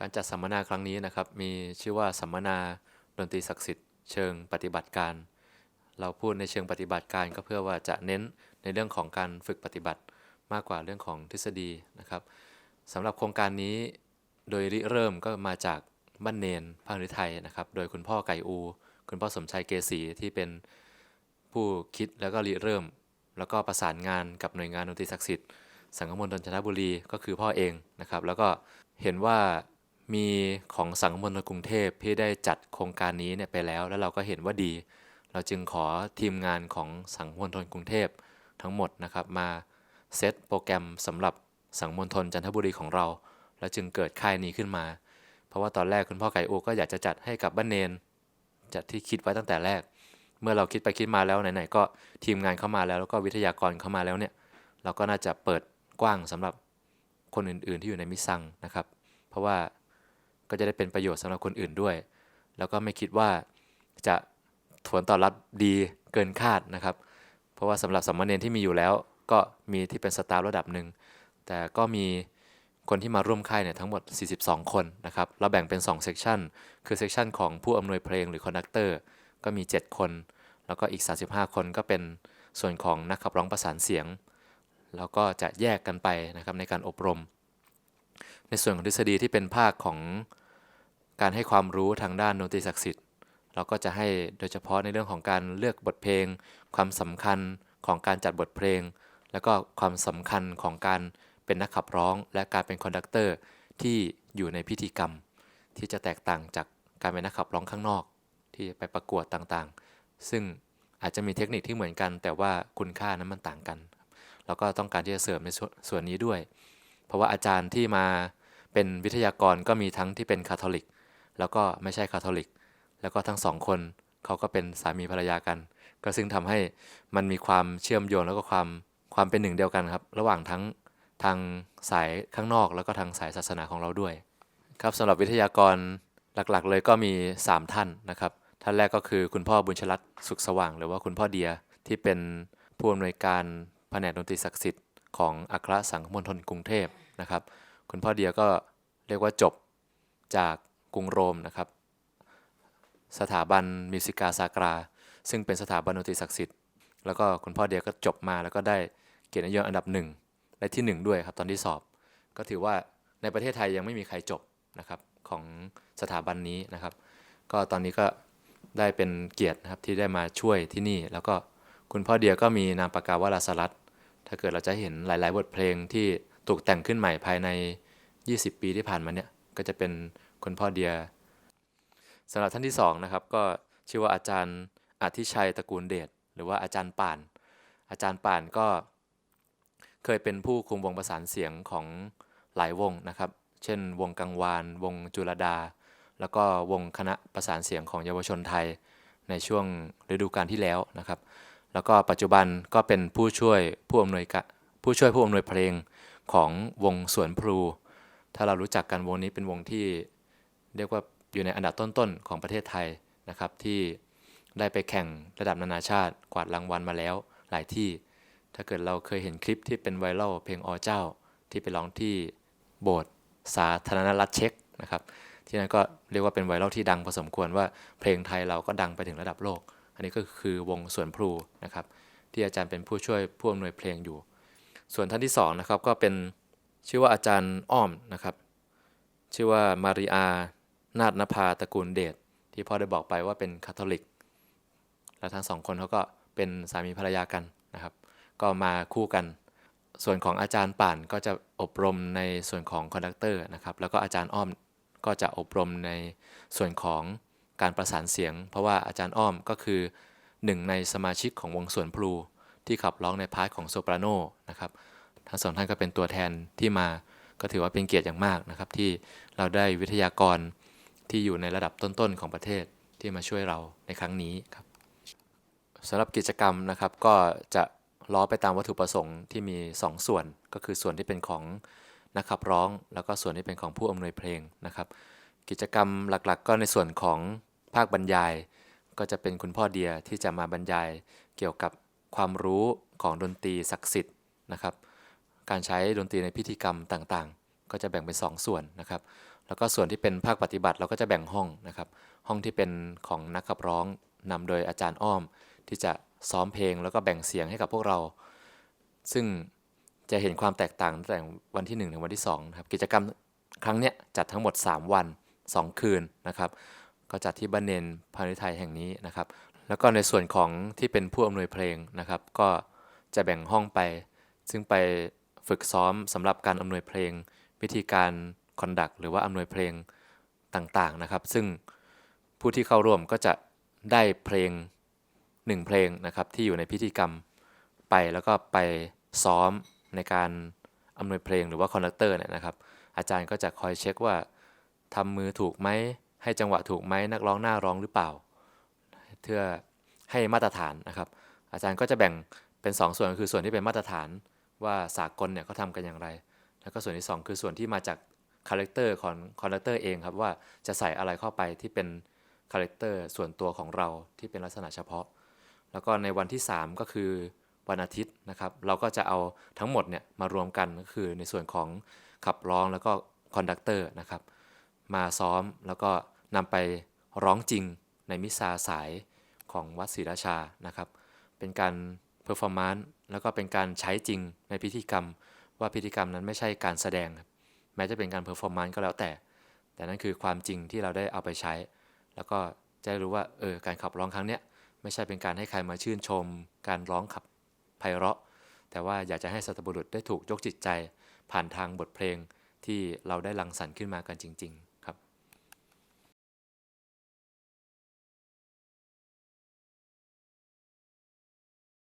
การจัดสัมมนาครั้งนี้นะครับ มีชื่อว่าสัมมนาดนตรีศักดิ์สิทธิ์เชิงปฏิบัติการ เราพูดในเชิงปฏิบัติการก็เพื่อว่าจะเน้นในเรื่องของการฝึกปฏิบัติมากกว่าเรื่องของทฤษฎีนะครับสำหรับโครงการนี้โดยริเริ่มก็มาจากบ้านเนนภาคฤทัยนะครับ โดยคุณพ่อไก่อู คุณพ่อสมชายเกษีที่เป็นผู้คิดแล้วก็ริเริ่ม แล้วก็ประสานงานกับหน่วยงานดนตรีศักดิ์สิทธิ์สังคมมณฑลจันทบุรีก็คือพ่อเองนะครับ แล้วก็เห็นว่า มีของสังมณฑลกรุงเทพที่ได้จัดโครงการนี้เนี่ยไปแล้ว แล้วเราก็เห็นว่าดี เราจึงขอทีมงานของสังมณฑลกรุงเทพทั้งหมดนะครับมาเซตโปรแกรมสำหรับสังมณฑลจันทบุรีของเรา แล้วจึงเกิดค่ายนี้ขึ้นมา เพราะว่าตอนแรกคุณพ่อไก่โอก็อยากจะจัดให้กับบ้านเนนจัดที่คิดไว้ตั้งแต่แรก เมื่อเราคิดไปคิดมาแล้วไหนๆก็ทีมงานเข้ามาแล้วแล้วก็วิทยากรเข้ามาแล้วเนี่ยเราก็น่าจะเปิดกว้างสำหรับคนอื่นๆที่อยู่ในมิซังนะครับ เพราะว่า ก็จะได้เป็นประโยชน์สำหรับคนอื่นด้วย แล้วก็ไม่คิดว่าจะผลตอบรับดีเกินคาดนะครับ เพราะว่าสำหรับสมมาเนนที่มีอยู่แล้ว ก็มีที่เป็นสตาร์ระดับหนึ่งแต่ก็มีคนที่มาร่วมค่ายเนี่ยทั้งหมด 42 คนนะครับ เราแบ่งเป็น2เซกชันคือเซกชันของผู้อำนวยเพลงหรือคอนดักเตอร์ก็มี 7 คน แล้วก็อีก 35 คนก็เป็นส่วนของนักขับร้องประสานเสียง แล้วก็จะแยกกันไปนะครับในการอบรม ในส่วนของทฤษฎีที่เป็นภาคของการให้ความรู้ทางด้านดนตรีศักดิ์สิทธิ์ เราก็จะให้โดยเฉพาะในเรื่องของการเลือกบทเพลง ความสำคัญของการจัดบทเพลง แล้วก็ความสำคัญของการเป็นนักขับร้อง และการเป็นคอนดักเตอร์ที่อยู่ในพิธีกรรม ที่จะแตกต่างจากการเป็นนักขับร้องข้างนอก ที่ไปประกวดต่างๆ ซึ่งอาจจะมีเทคนิคที่เหมือนกัน แต่ว่าคุณค่านั้นมันต่างกัน แล้วก็ต้องการที่จะเสริมในส่วนนี้ด้วย เพราะว่าอาจารย์ที่มาเป็นวิทยากรก็มีทั้งที่เป็นคาทอลิก แล้วก็ไม่ใช่คาทอลิก แล้วก็ทั้งสองคนเขาก็เป็นสามีภรรยากัน ก็ซึ่งทำให้มันมีความเชื่อมโยงแล้วก็ความความเป็นหนึ่งเดียวกันครับ ระหว่างทั้งทางสายข้างนอกแล้วก็ทางสายศาสนาของเราด้วย ครับสำหรับวิทยากรหลักๆ เลยก็มี 3 ท่านนะครับ ท่านแรกก็คือคุณพ่อบุญชลัดสุขสว่าง หรือว่าคุณพ่อเดียที่เป็นผู้อำนวยการแผนกดนตรีศักดิ์สิทธิ์ ของอัครสังคมณฑลกรุงเทพนะครับ คุณพ่อเดียก็เรียกว่าจบจากกรุงโรมนะครับ สถาบันมิวสิกาซากรา ซึ่งเป็นสถาบันดนตรีศักดิ์สิทธิ์แล้วก็คุณพ่อเดียก็จบมาแล้วก็ได้เกียรตินิยมอันดับหนึ่งได้ที่ 1 ด้วยครับตอนที่สอบ ก็ถือว่าในประเทศไทยยังไม่มีใครจบนะครับของสถาบันนี้นะครับ ก็ตอนนี้ก็ได้เป็นเกียรตินะครับที่ได้มาช่วยที่นี่ แล้วก็คุณพ่อเดียก็มีนามปากกาวาลาสลัด ถ้าเกิดเราจะเห็นหลาย ๆ บทเพลงที่ถูกแต่งขึ้นใหม่ภายใน 20 ปีที่ผ่านมาเนี่ย ก็จะเป็นคุณพ่อเดียสำหรับท่านที่2นะครับก็ชื่อว่าอาจารย์อธิชัยตระกูลเดชหรือว่าอาจารย์ป่าน อาจารย์ป่านก็เคยเป็นผู้คุมวงประสานเสียงของหลายวงนะครับ เช่น วงกังวาน วงจุลดา แล้วก็วงคณะประสานเสียงของเยาวชนไทยในช่วงฤดูกาลที่แล้วนะครับ แล้วก็ปัจจุบันก็เป็นผู้ช่วยผู้อำนวยกผู้ช่วยผู้อำนวยเพลงของวงสวนพลู ถ้าเรารู้จักกันวงนี้เป็นวงที่เรียกว่าอยู่ในอันดับต้นๆของประเทศไทยนะครับที่ได้ไปแข่งระดับนานาชาติกวาดรางวัลมาแล้วหลายที่ ถ้าเกิดเราเคยเห็นคลิปที่เป็นไวรัลเพลงอเจ้า ที่ไปร้องที่โบสถ์สาธารณรัฐเช็กนะครับที่นั่นก็เรียกว่าเป็นไวรัลที่ดังพอสมควรว่าเพลงไทยเราก็ดังไปถึงระดับโลก อันนี้ก็คือวงสวนพลูนะครับที่อาจารย์เป็นผู้ช่วยผู้อำนวยเพลงอยู่ ส่วนท่านที่2นะครับก็เป็นชื่อว่าอาจารย์อ้อมนะครับชื่อว่ามาริอานาฏนภาตระกูลเดชที่พ่อได้บอกไปว่าเป็นคาทอลิก และทั้งสองคนเขาก็เป็นสามีภรรยากันนะครับ ก็มาคู่กัน ส่วนของอาจารย์ป่านก็จะอบรมในส่วนของคอนดักเตอร์นะครับ แล้วก็อาจารย์อ้อมก็จะอบรมในส่วนของ การประสานเสียง เพราะว่าอาจารย์อ้อมก็คือหนึ่งในสมาชิกของวงสวนพลูที่ขับร้องในพาร์ทของโซปราโนนะครับทั้งสองท่านก็เป็นตัวแทนที่มาก็ถือว่าเป็นเกียรติอย่างมากนะครับ ที่เราได้วิทยากรที่อยู่ในระดับต้นๆของประเทศที่มาช่วยเราในครั้งนี้ครับสำหรับกิจกรรมนะครับก็จะล้อไปตามวัตถุประสงค์ที่มี 2 ส่วน ก็คือส่วนที่เป็นของนักขับร้อง แล้วก็ส่วนที่เป็นของผู้อำนวยเพลงนะครับ กิจกรรมหลักๆ ก็ในส่วนของภาคบรรยาย ก็จะเป็นคุณพ่อเดียที่จะมาบรรยายเกี่ยวกับความรู้ของดนตรีศักดิ์สิทธิ์นะครับ การใช้ดนตรีในพิธีกรรมต่างๆ ก็จะแบ่งเป็น2ส่วนนะครับ แล้วก็ส่วนที่เป็นภาคปฏิบัติเราก็จะแบ่งห้องนะครับ ห้องที่เป็นของนักขับร้องนำโดยอาจารย์อ้อม ที่จะซ้อมเพลงแล้วก็แบ่งเสียงให้กับพวกเรา ซึ่งจะเห็นความแตกต่างตั้งแต่วันที่ 1 ถึงวันที่2นะครับกิจกรรมครั้งเนี้ยจัดทั้งหมด 3 วัน 2 คืนนะครับ ก็จัดที่บ้านเนนพาณิไทยแห่งนี้นะครับ แล้วก็ในส่วนของที่เป็นผู้อำนวยเพลงนะครับ ก็จะแบ่งห้องไป ซึ่งไปฝึกซ้อมสำหรับการอำนวยเพลง วิธีการคอนดักหรือว่าอำนวยเพลงต่างๆนะครับ ซึ่งผู้ที่เข้าร่วมก็จะได้เพลงหนึ่งเพลงนะครับที่อยู่ในพิธีกรรมไปแล้วก็ไปซ้อมในการอำนวยเพลงหรือว่าคอนดักเตอร์เนี่ยนะครับ อาจารย์ก็จะคอยเช็คว่า ทำมือถูกไหมให้จังหวะถูกไหมนักร้องหน้าร้องหรือเปล่า เพื่อให้มาตรฐานนะครับ อาจารย์ก็จะแบ่งเป็น 2 ส่วนคือส่วนที่เป็นมาตรฐานว่าสากลเนี่ยเขาทำกันอย่างไร แล้วก็ส่วนที่ 2 คือส่วนที่มาจากคาแรคเตอร์ของคอนดักเตอร์เองครับว่าจะใส่อะไรเข้าไปที่เป็นคาแรคเตอร์ส่วนตัวของเราที่เป็นลักษณะเฉพาะ แล้วก็ในวันที่ 3 ก็คือวันอาทิตย์นะครับ เราก็จะเอาทั้งหมดเนี่ยมารวมกันก็คือในส่วนของขับร้องแล้วก็คอนดักเตอร์นะครับ มาซ้อมแล้วก็นำไปร้องจริงในมิสซาสายของวัดศรีราชานะครับ เป็นการเพอร์ฟอร์มานซ์แล้วก็เป็นการใช้จริงในพิธีกรรม ว่าพิธีกรรมนั้นไม่ใช่การแสดงครับแม้จะเป็นการเพอร์ฟอร์มานซ์ก็แล้วแต่ แต่นั่นคือความจริงที่เราได้เอาไปใช้ แล้วก็จะรู้ว่าเออการขับร้องครั้งเนี้ยไม่ใช่เป็นการให้ใครมาชื่นชม การร้องขับไพเราะ แต่ว่าอยากจะให้สัตบุรุษได้ถูกยกจิตใจ ผ่านทางบทเพลงที่เราได้รังสรรค์ขึ้นมากันจริง ๆ